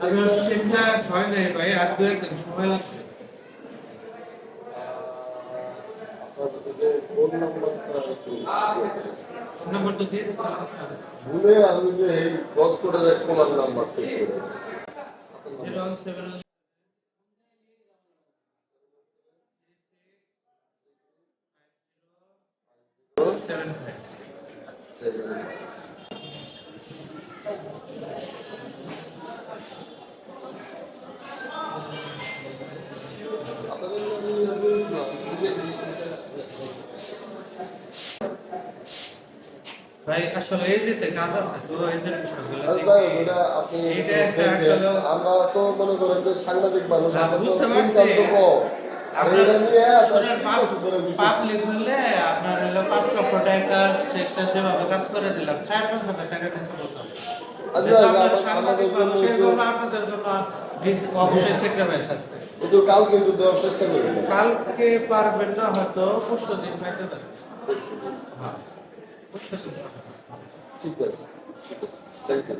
আমি চিন্তা হয় নাই ভাই আর দু একদিন সময় লাগবে আপনার যে ফোন নাম্বারটা একটু ফোন নাম্বার তো দিয়ে দিচ্ছিলাম ভুলে আমি যে এই ক্রস কোডের এক ফোন নাম্বার সেভ করে জিরো ওয়ান ভাই আসলে এই কাজ আছে তো এই যে বিষয়গুলো আর দেখি। যাই হোক, এটা আপনি এইটা একটা দেখবেন। আসলে- আমরা তো মনে করেন যে সাংবাদিক মানুষ না, আমরা তো বুঝতে পারছি। আপনার? পাবলিক হলে হলো পাঁচ লক্ষ টাকার চেকটা যেভাবে কাজ করে দিলাম চার পাঁচ হাজার টাকা আচ্ছা, আচ্ছা, সাংবাদিক আপনাদের জন্য অবশ্যই স্যাক্রিফাইস আসবে একটু কাল কিন্তু দেওয়ার চেষ্টা করবেন কালকে পারবেন না হয়তো পরশু দিন হ্যাঁ ঠিক আছে ঠিক আছে থ্যাংক ইউ